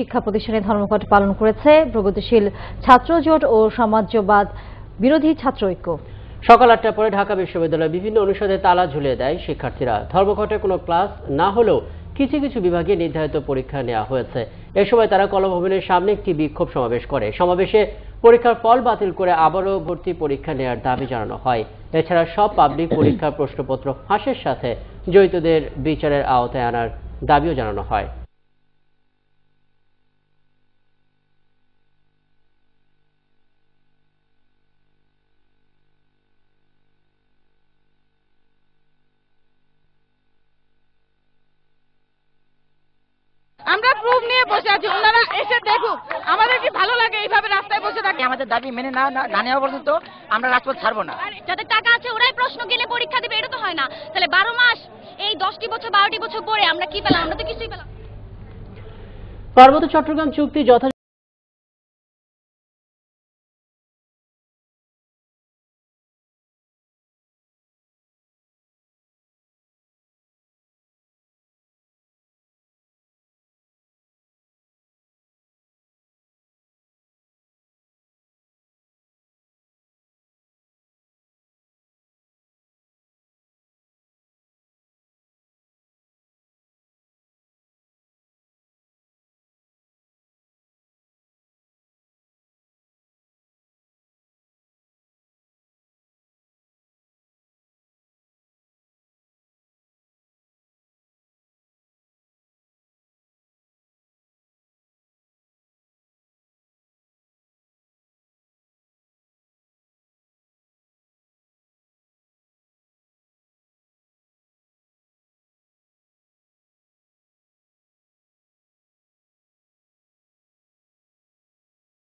শিক্ষা প্রতিষ্ঠানে ধর্মঘট পালন করেছে প্রগতিশীল ছাত্র জোট ও সমাজবাদ বিরোধী ছাত্র ঐক্য। সকাল আটটার পরে ঢাকা বিশ্ববিদ্যালয়ের বিভিন্ন অনুষদে তালা ঝুলিয়ে দেয় শিক্ষার্থীরা। ধর্মঘটে কোনো ক্লাস না হলেও কিছু কিছু বিভাগে নির্ধারিত পরীক্ষা নেওয়া হয়েছে। এ সময় তারা কলভবনের সামনে একটি বিক্ষোভ সমাবেশ করে। সমাবেশে পরীক্ষার ফল বাতিল করে আবারও ভর্তি পরীক্ষা নেওয়ার দাবি জানানো হয়। এছাড়া সব পাবলিক পরীক্ষার প্রশ্নপত্র ফাঁসের সাথে জড়িতদের বিচারের আওতায় আনার দাবিও জানানো হয়। আমরা প্রুফ নিয়ে বসে আছি ওনারা এসে দেখুক। আমাদের কি ভালো লাগে এইভাবে রাস্তায় বসে থাকি আমাদের দাবি মেনে না না নেওয়া পর্যন্ত আমরা রাজপথ ছাড়বো না। যাদের টাকা আছে ওরাই প্রশ্ন গেলে পরীক্ষা দেবে এটা তো হয় না। তাহলে বারো মাস এই দশটি বছর বারোটি বছর পরে আমরা কি পেলাম? আমরা তো কিছুই পেলাম পার্বত্য চট্টগ্রাম চুক্তি যথা